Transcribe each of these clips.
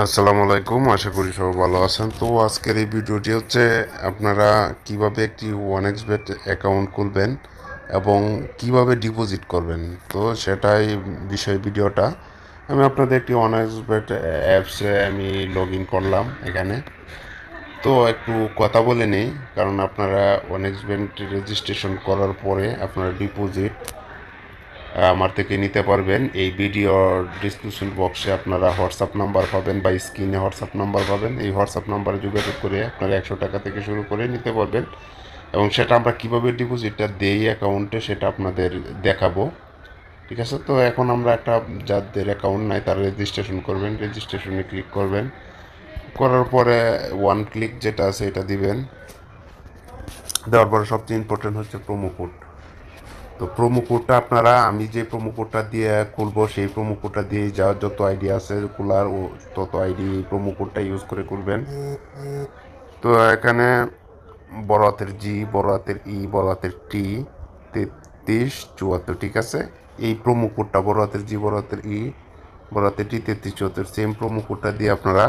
আসসালামু আলাইকুম, আশা করি সবাই ভালো আছেন। তো আজকের এই ভিডিওটি হচ্ছে আপনারা কীভাবে একটি ওয়ান এক্স বেট অ্যাকাউন্ট খুলবেন এবং কীভাবে ডিপোজিট করবেন। তো সেটাই বিষয় ভিডিওটা। আমি আপনাদের একটি ওয়ান এক্স বেট অ্যাপসে আমি লগ ইন করলাম এখানে। তো একটু কথা বলে নিই, কারণ আপনারা ওয়ান এক্স বেট রেজিস্ট্রেশন করার পরে আপনারা ডিপোজিট আমার থেকে নিতে পারবেন। এই ভিডিওর ডিসক্রিপশন বক্সে আপনারা হোয়াটসঅ্যাপ নাম্বার পাবেন বা স্ক্রিনে হোয়াটসঅ্যাপ নাম্বার পাবেন। এই হোয়াটসঅ্যাপ নাম্বারে যোগাযোগ করে আপনারা একশো টাকা থেকে শুরু করে নিতে পারবেন এবং সেটা আমরা কীভাবে ডিপোজিটটা দেই অ্যাকাউন্টে সেটা আপনাদের দেখাবো। ঠিক আছে? তো এখন আমরা একটা যাদের অ্যাকাউন্ট নাই তারা রেজিস্ট্রেশন করবেন। রেজিস্ট্রেশনে ক্লিক করবেন। করার পরে ওয়ান ক্লিক যেটা আছে এটা দিবেন। দেওয়ার পরে সবচেয়ে ইম্পর্টেন্ট হচ্ছে প্রোমো কোড তো প্রোমো কোডটা আপনারা, আমি যে প্রোমো কোডটা দিয়ে খুলবো সেই প্রোমো কোডটা দিয়ে যা যত আইডি আছে খোলার ও তত আইডি প্রোমো কোডটা ইউজ করে করবেন। তো এখানে বড় হাতের জি বড় হাতের ই বড় হাতের টি তেত্রিশ, চুয়াত্তর, ঠিক আছে? এই প্রোমো কোডটা বড় হাতের জি বড় হাতের ই বড় হাতের টি তেত্রিশ, চুয়াত্তর সেম প্রোমো কোডটা দিয়ে আপনারা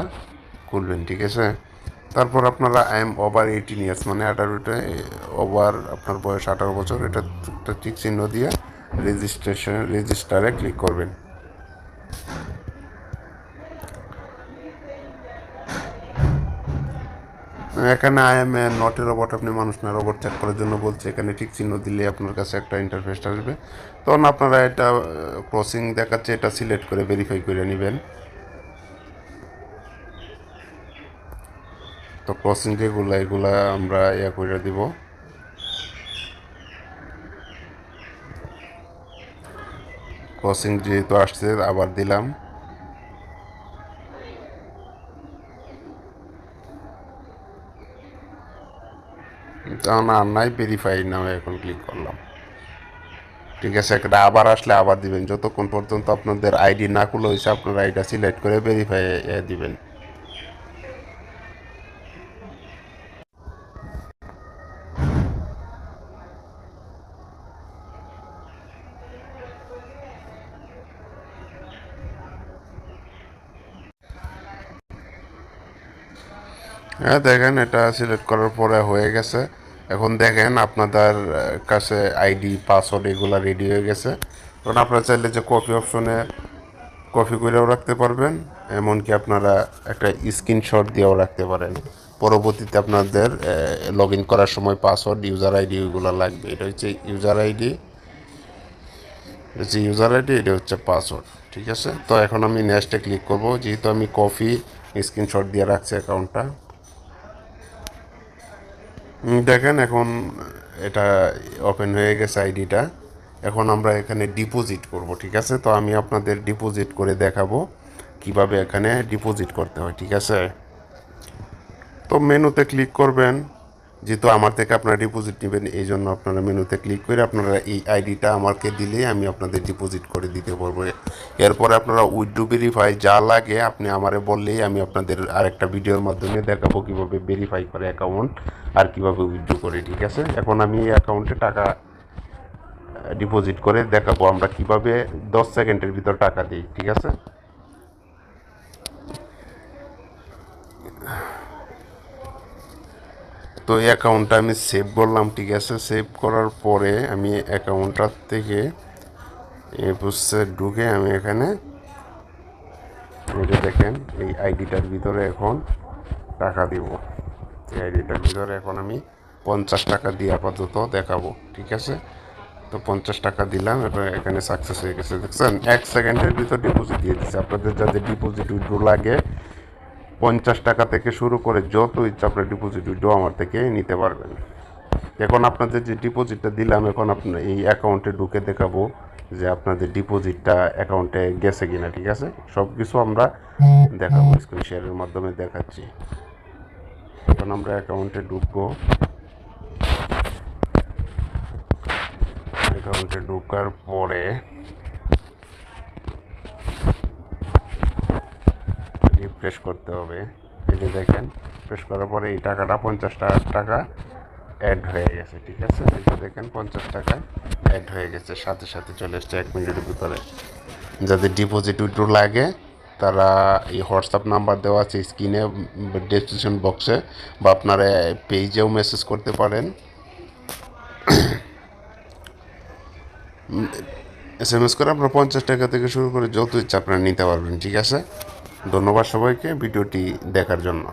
খুলবেন ঠিক আছে? তারপর আপনারা I am over eighteen years মানে আঠারোটা ওভার আপনার বয়স আঠারো বছর, এটা একটা টিক চিহ্ন দিয়ে রেজিস্ট্রেশন রেজিস্টারে ক্লিক করবেন। এখানে I am a not a robot আপনি মানুষ না রোবট চেক করার জন্য বলছে, এখানে ঠিক চিহ্ন দিলে আপনার কাছে একটা ইন্টারফেস আসবে। তখন আপনারা এটা ক্রসিং দেখাচ্ছে, এটা সিলেক্ট করে ভেরিফাই করে নেবেন। তো ক্রসিং যেগুলো এগুলা আমরা ইয়া করে দিব। ক্রসিং যেহেতু আসছে, আবার দিলাম। আর নাই ভেরিফাই নামে এখন ক্লিক করলাম। ঠিক আছে, একটা আবার আসলে আবার দিবেন। যতক্ষণ পর্যন্ত আপনাদের আইডি না খুলে হয়েছে আপনার আইডিটা সিলেক্ট করে ভেরিফাই দিবেন। হ্যাঁ দেখেন, এটা সিলেক্ট করার পরে হয়ে গেছে। এখন দেখেন, আপনাদের কাছে আইডি পাসওয়ার্ড এগুলো রেডি হয়ে গেছে। তখন আপনারা চাইলে যে কপি অপশনে কপি করেও রাখতে পারবেন, এমনকি আপনারা একটা স্ক্রিনশট দিয়েও রাখতে পারেন। পরবর্তীতে আপনাদের লগ ইন করার সময় পাসওয়ার্ড ইউজার আইডি ওইগুলো লাগবে। এটা হচ্ছে ইউজার আইডি হচ্ছে ইউজার আইডি এটা হচ্ছে পাসওয়ার্ড ঠিক আছে? তো এখন আমি নেক্সটে ক্লিক করব। যেহেতু আমি কপি স্ক্রিনশট দিয়ে রাখছি অ্যাকাউন্টটা দেখেন এখন এটা ওপেন হয়ে গেছে আইডিটা। এখন আমরা এখানে ডিপোজিট করব, ঠিক আছে? তো আমি আপনাদের ডিপোজিট করে দেখাবো কীভাবে এখানে ডিপোজিট করতে হয়, ঠিক আছে? তো মেনুতে ক্লিক করবেন। যেহেতু আমার থেকে আপনারা ডিপোজিট নেবেন, এই জন্য আপনারা মেনুতে ক্লিক করে আপনারা এই আইডিটা আমাকে দিলে আমি আপনাদের ডিপোজিট করে দিতে পারব। এরপরে আপনারা উইড্রো ভেরিফাই যা লাগে আপনি আমারে বললেই আমি আপনাদের আরেকটা ভিডিওর মাধ্যমে দেখাবো কীভাবে ভেরিফাই করে অ্যাকাউন্ট আর কীভাবে উইথড্র করে, ঠিক আছে? এখন আমি এই অ্যাকাউন্টে টাকা ডিপোজিট করে দেখাবো আমরা কীভাবে দশ সেকেন্ডের ভিতর টাকা দিই, ঠিক আছে? তো এই অ্যাকাউন্টটা আমি সেভ করলাম, ঠিক আছে? সেভ করার পরে আমি অ্যাকাউন্টটার থেকে বুঝছে ঢুকে আমি এখানে যে দেখেন, এই আইডিটার ভিতরে এখন টাকা দিব। এই আইডিটার ভিতরে এখন আমি পঞ্চাশ টাকা দিয়ে আপাতত দেখাবো, ঠিক আছে? তো পঞ্চাশ টাকা দিলাম এবার এখানে সাকসেস হয়ে গেছে। দেখছেন, এক সেকেন্ডের ভিতর ডিপোজিট দিয়ে দিচ্ছে আপনাদের যাদের ডিপোজিট উইড্রো লাগে, পঞ্চাশ টাকা থেকে শুরু করে যত ইচ্ছা আপনার ডিপোজিট উইড্রো আমার থেকে নিতে পারবেন। এখন আপনাদের যে ডিপোজিটটা দিলাম, এখন আপনার এই অ্যাকাউন্টে ঢুকে দেখাবো যে আপনাদের ডিপোজিটটা অ্যাকাউন্টে গেছে কিনা, ঠিক আছে? সব কিছু আমরা দেখাবো স্ক্রিন শেয়ারের মাধ্যমে দেখাচ্ছি। এখন আমরা অ্যাকাউন্টে ঢুকবো। অ্যাকাউন্টে ঢোকার পরে রিফ্রেশ করতে হবে। এই যে দেখেন রিফ্রেশ করার পরে এই টাকাটা পঞ্চাশ টাকা অ্যাড হয়ে গেছে, ঠিক আছে? যে দেখেন, পঞ্চাশ টাকা অ্যাড হয়ে গেছে, সাথে সাথে চলে এসছে এক মিনিটের ভিতরে। যাদের ডিপোজিট উইড্রো লাগে তারা এই হোয়াটসঅ্যাপ নাম্বার দেওয়া আছে স্ক্রিনে ডেসক্রিপশন বক্সে বা আপনারা পেজেও মেসেজ করতে পারেন। এস এম এস করে আপনার পঞ্চাশ টাকা থেকে শুরু করে যত ইচ্ছা আপনারা নিতে পারবেন, ঠিক আছে? ধন্যবাদ সবাইকে ভিডিওটি দেখার জন্য।